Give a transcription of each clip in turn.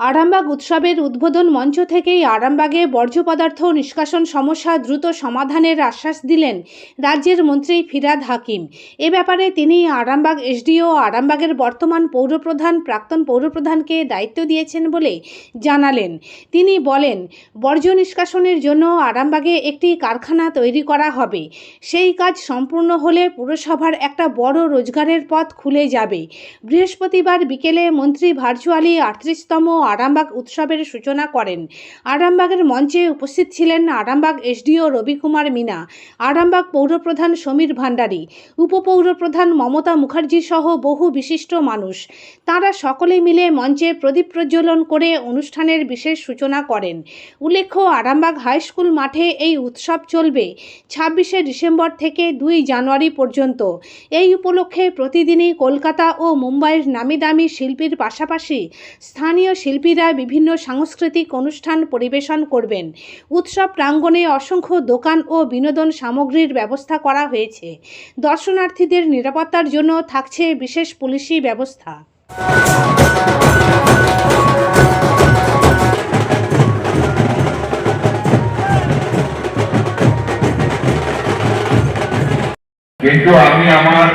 আরামবাগ উৎসবের উদ্বোধন মঞ্চ থেকেই আরামবাগে বর্জ্য পদার্থ নিষ্কাশন সমস্যা দ্রুত সমাধানের আশ্বাস দিলেন রাজ্যের মন্ত্রী ফিরাদ হাকিম। এ ব্যাপারে তিনি আরামবাগ এসডিও, আরামবাগের বর্তমান পৌরপ্রধান, প্রাক্তন পৌরপ্রধানকে দায়িত্ব দিয়েছেন বলে জানালেন। তিনি বলেন, বর্জ্য নিষ্কাশনের জন্য আরামবাগে একটি কারখানা তৈরি করা হবে। সেই কাজ সম্পূর্ণ হলে পুরসভার একটা বড় রোজগারের পথ খুলে যাবে। বৃহস্পতিবার বিকেলে মন্ত্রী ভার্চুয়ালি আটত্রিশতম আরামবাগ উৎসবের সূচনা করেন। আরামবাগের মঞ্চে উপস্থিত ছিলেন আরামবাগ এসডিও রবিকুমার মিনা, আরামবাগ পৌরপ্রধান সমীর ভান্ডারী, উপপৌরপ্রধান মমতা মুখার্জি সহ বহু বিশিষ্ট মানুষ। তাঁরা সকলে মিলে মঞ্চে প্রদীপ প্রজ্বলন করে অনুষ্ঠানের বিশেষ সূচনা করেন। উল্লেখ্য, আরামবাগ হাই স্কুল মাঠে এই উৎসব চলবে ছাব্বিশে ডিসেম্বর থেকে দুই জানুয়ারি পর্যন্ত। এই উপলক্ষে প্রতিদিনই কলকাতা ও মুম্বাইয়ের নামি দামি শিল্পীর পাশাপাশি স্থানীয় শিল্পীরা বিভিন্ন সাংস্কৃতিক অনুষ্ঠান পরিবেশন করবেন। উৎসব প্রাঙ্গণে অসংখ্য দোকান ও বিনোদন সামগ্রীর ব্যবস্থা করা হয়েছে। দর্শনার্থীদের নিরাপত্তার জন্য থাকছে বিশেষ পুলিশি ব্যবস্থা। কিন্তু আমি আমার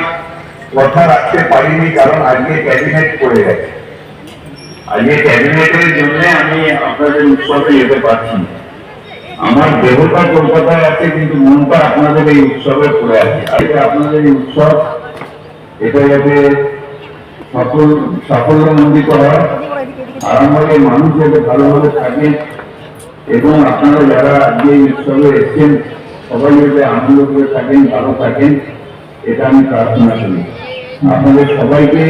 কথা রাখতে পারিনি, কারণ আজকে ক্যাবিনেট পড়ে গেছে। আজকে ক্যাবিনেটের জন্য আমি আপনাদের উৎসবে যেতে পারছি আমার দেহটা কলকাতায় আছে, কিন্তু মনটা আপনাদের এই উৎসবে পড়ে আছে। আজকে আপনাদের এই উৎসব, এটা যাতে সফল সাফল্যমণ্ডিত হয় আরামবাগের মানুষ যাতে ভালোভাবে থাকে, এবং আপনারা যারা আজকে এই উৎসবে এসেছেন, সবাই যাতে আনন্দ করে থাকেন, ভালো থাকেন, এটা আমি প্রার্থনা করি। আপনাদের সবাইকে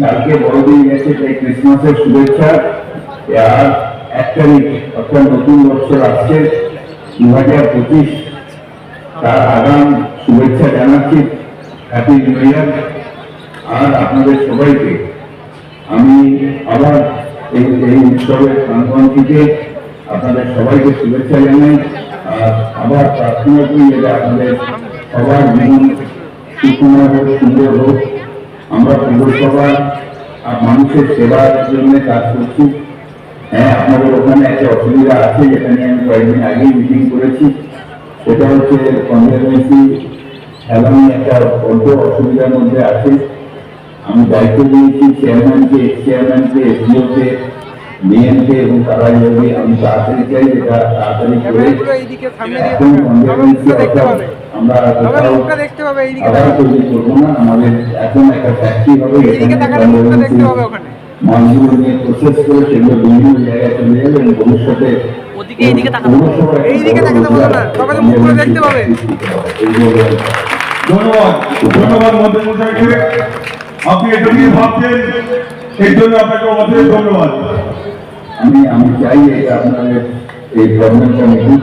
কালকে বড়দিন গেছে তাই ক্রিসমাসের শুভেচ্ছা। আর এক তারিখ অর্থাৎ নতুন বছর আসছে দু হাজার পঁচিশ। তার আগাম শুভেচ্ছা জানাচ্ছি। হ্যাপি নিউ ইয়ার আর আপনাদের সবাইকে, আমি আবার এই এই উৎসবের থেকে আপনাদের সবাইকে শুভেচ্ছা জানাই। আর আবার প্রার্থনা করি যে আপনাদের সবার জীবন সুকুমার হোক সুন্দর হোক। আমরা পৌরসভার আর মানুষের সেবার জন্য কাজ করছি। হ্যাঁ আপনাদের ওখানে একটা অসুবিধা আছে যেটা নিয়ে আমি কয়েকদিন আগেই মিটিং করেছি। সেটা হচ্ছে কনজারভেন্সি খেলানি একটা বড্ড অসুবিধার মধ্যে আছে। আমি দায়িত্ব দিয়েছি চেয়ারম্যানকে এক্স চেয়ারম্যানকে এসডিওকে ডিএমকে এবং তারা যদি আমি তাড়াতাড়ি চাই যেটা তাড়াতাড়ি করে এখন কনজারভেন্সি অর্থাৎ আমরা মুখটা দেখতে পাবে এইদিকে আবার তাকাও। তৈরি করব না। আমাদের এখন একটা ফ্যাক্টরি হবে এইদিকে তাকালে মুখটা দেখতে পাবে ওখানে। মালগুলো নিয়ে প্রসেস করে সেগুলো বিভিন্ন জায়গায় চলে যাবে এবং ভবিষ্যতে ওদিকে এইদিকে তাকাতে বলো। পৌরসভার একটা এইদিকে তাকাতে বলো না, রোজগার সবাই মুখগুলো দেখতে পাবে। এই যে ধন্যবাদ। ধন্যবাদ মন্ত্রী মশাইকে আপনি এটা নিয়ে ভাবছেন এর জন্য আপনাকে অনেক ধন্যবাদ। আমি আমি চাই আপনাদের এই প্রবলেমটা মিটুক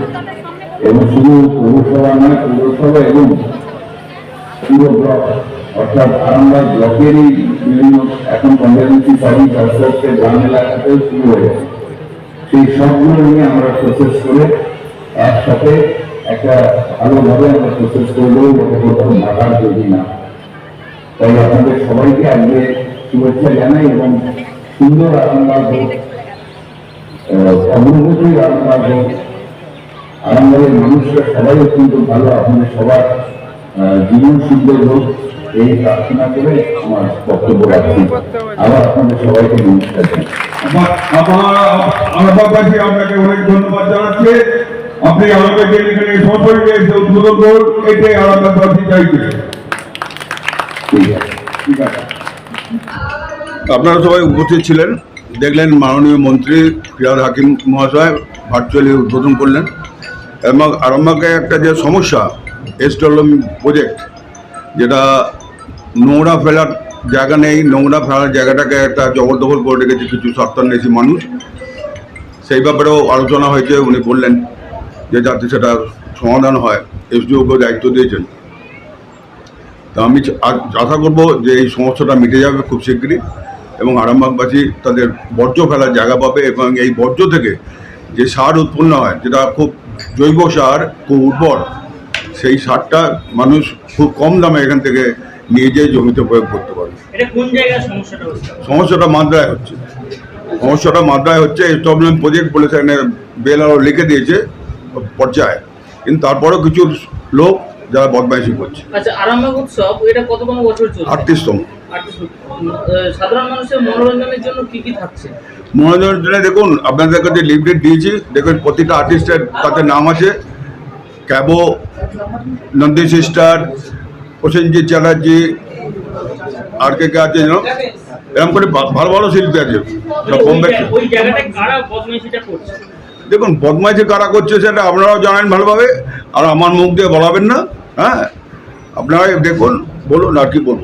এবং শুধু পৌরসভা নয়, পৌরসভা এবং পুরো ব্লক অর্থাৎ আরামবাগ ব্লকেরই বিভিন্ন এখন কনজারভেন্সি সবই সংস্থাকে গ্রাম এলাকাতেও শুরু হয়েছে। সেই সবগুলো নিয়ে আমরা প্রসেস করে একসাথে একটা ভালোভাবে আমরা প্রসেস করব যাতে কোথাও ভাগার তৈরি না তাই আপনাদের সবাইকে আজকে শুভেচ্ছা জানাই এবং সুন্দর আরামবাগ হোক অগ্রগতি আরামবাগ হোক আরামবাগের মানুষরা সবাই অত্যন্ত ভালো। আপনাদের সবার জীবন সুন্দর হোক এই প্রার্থনা করে আমার বক্তব্য রাখছি। আবার আপনাদের সবাইকে নমস্কার জানাই। আমার আমার আরামবাগবাসী আপনাকে অনেক ধন্যবাদ জানাচ্ছে। আপনি আরামবাগকে এখানে সশরীরে এসে উদ্বোধন করুন এটাই আরামবাগবাসী চাইছে ঠিক আছে। ঠিক আছে। আপনারা সবাই উপস্থিত ছিলেন দেখলেন মাননীয় মন্ত্রী ফিরাদ হাকিম মহাশয় ভার্চুয়ালি উদ্বোধন করলেন। এবং আরামবাগে একটা যে সমস্যা এস্টলম প্রজেক্ট যেটা নোংরা ফেলার জায়গা নেই, নোংরা ফেলার জায়গাটাকে একটা জবরদখল করে রেখেছে কিছু স্বার্থান্বেষী মানুষ। সেই ব্যাপারেও আলোচনা হয়েছে, উনি বললেন যে যাতে সেটা সমাধান হয় এসডিওকে দায়িত্ব দিয়েছেন। তা আমি আশা করব যে এই সমস্যাটা মিটে যাবে খুব শীঘ্রই এবং আরামবাগবাসী তাদের বর্জ্য ফেলার জায়গা পাবে, এবং এই বর্জ্য থেকে যে সার উৎপন্ন হয়, যেটা খুব জৈব সার খুব উর্বর। সেই সারটা মানুষ খুব কম দামে এখান থেকে নিয়ে যেয়ে জমিতে প্রয়োগ করতে কোন সমস্যাটা হচ্ছে? সমস্যাটা মাদ্রায় হচ্ছে। সমস্যাটা মাত্রায় হচ্ছে এস্টাবলিশমেন্ট প্রজেক্ট বলে সেখানে বেল আরও লিখে দিয়েছে পর্যায়ে। কিন্তু তারপরেও কিছু লোক যারা বদমাইশি করছে। আচ্ছা আরামবাগ উৎসব এটা কততম বছর চলছে? আটত্রিশতম। আটত্রিশ। উম, সাধারণ মানুষের মনোরঞ্জনের জন্য কি কি থাকছে? মনোরঞ্জনের জন্য দেখুন আপনাদের কাছে লিফলেট দিয়েছি দেখুন প্রতিটা আর্টিস্টের তাতে নাম আছে। ক্যাবো নন্দী সিস্টার প্রসেনজিৎ চ্যাটার্জি আর কে কে আছে জানো এরকম করে ভালো ভালো শিল্পী আছে। সব ওই দেখুন, বদমাইশি কারা করছে সেটা আপনারাও জানেন ভালোভাবে, আর আমার মুখ দিয়ে বলাবেন না হ্যাঁ? আপনারা দেখুন, বলুন আর কি বলব।